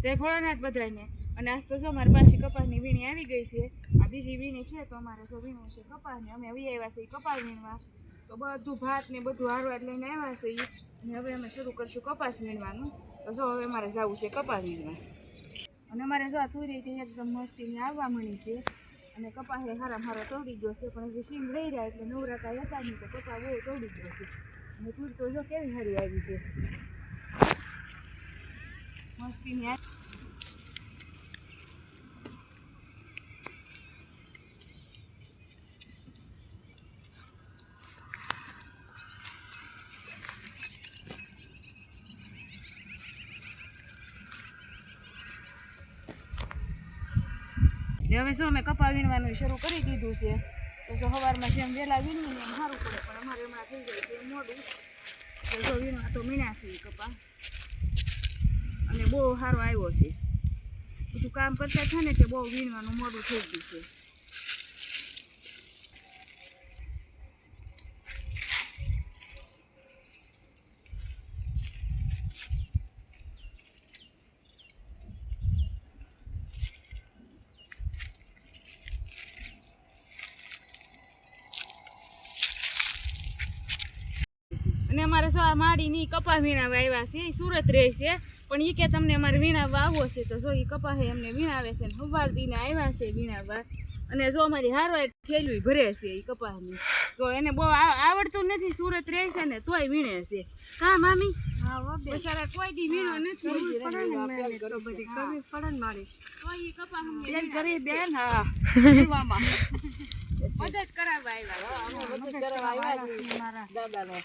જય ભોળાનાથ બધાને અને આજ તો જો મારી પાસે કપાસની વીણી આવી ગઈ છે. આ બીજી વીણી છે તો અમારે જો વીણી છે કપાસની અમે વી આવ્યા છે કપાસ વીણવા. તો બધું ભાત ને બધું હારવાટ લઈને આવ્યા છે ઈ. અને હવે અમે શરૂ કરશું કપાસ વીણવાનું. તો જો હવે મારે જવું છે કપાસ વીણવા. અને અમારે જો આ તુરી એકદમ મસ્તીને આવવા મળી છે. અને કપાસ એ હારા મારો તોડી ગયો છે. પણ હજી શીંગ રહી રહ્યા એટલે નવરાતા હતા નહીં તો કપાસ બહુ તોડી ગયો છે. અને તુર તો જો કેવી હારી આવી છે. હવે શું અમે કપા વીણવાનું શરૂ કરી દીધું છે. તો જો સવારમાં જેમ વહેલા વીણીએ એમ સારું પડે, પણ અમારે હમણાં થઈ જાય છે મોડું. તો વીણવા તો મીણા છે કપા. બહુ સારો આવ્યો છે. બધું કામ કરતા છે ને કે બહુ વીણવાનું મોડું થઈ ગયું છે. અને અમારે માડી માડીની કપા વીણાવા આવ્યા છે. સુરત રહે છે. પણ એ કે તમને અમારે વીણાવવા આવો છે. તો જો એ કપાસ એમને અમને વીણાવે છે ને હવાર દીને આવ્યા છે વીણાવવા. અને જો અમારી હારવાય થેલવી ભરે છે એ કપાસની. તો એને બહુ આવડતું નથી સુરત રહે છે ને તોય વીણે છે. કા મામી? બચારા કોઈ દી વીણો નથી. મદદ કરાવવા આવ્યા. દાદાને.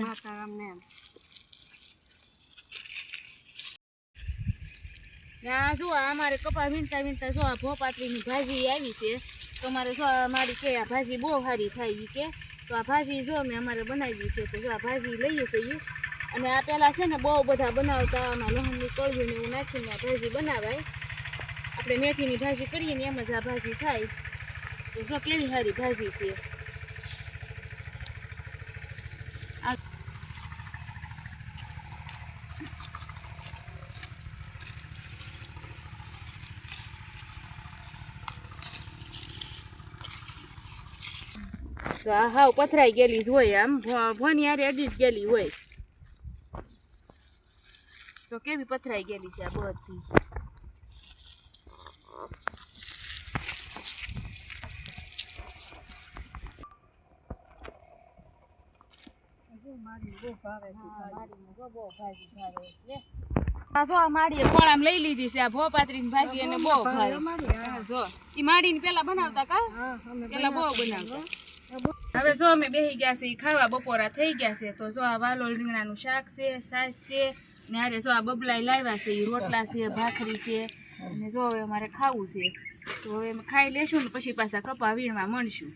માતારામને. ના જો અમારે કપા વીણતા વીણતા જો આ ભોપાત્રીની ભાજી આવી છે. તમારે જો આ મારી કે આ ભાજી બહુ સારી થાય કે. તો આ ભાજી જો મેં અમારે બનાવી છે તો જો આ ભાજી લઈએ છીએ અને આ પેલા છે ને બહુ બધા બનાવતા, આમાં લહણની કળિયું ને એવું નાખીને આ ભાજી બનાવાય. આપણે મેથીની ભાજી કરીએ ને એમ જ આ ભાજી થાય. તો જો કેવી સારી ભાજી છે. હાવ પથરાઈ ગયેલી જ હોય આમ. ભણી હારે અડી જ ગયેલી હોય. તો કેવી પથરાઈ ગયેલી છે આ બધી? લઈ લીધી છે. આ ભોપાત્રીની ભાજી એને બહુ ભાવે. હા, જો ઈ પેલા બનાવતા કા? પેલા બહુ બનાવતા. હવે જો અમે બેસી ગયા છે ખાવા બપોરા થઈ ગયા છે, તો જો આ વાલોળ રીંગણાનું શાક છે, સાસ છે, ને હારે જો આ બબલાઈ લાવ્યા છે એ રોટલા છે, ભાખરી છે અને જો હવે અમારે ખાવું છે. તો હવે ખાઈ લેશું ને પછી પાછા કપા વીણવા મળશું.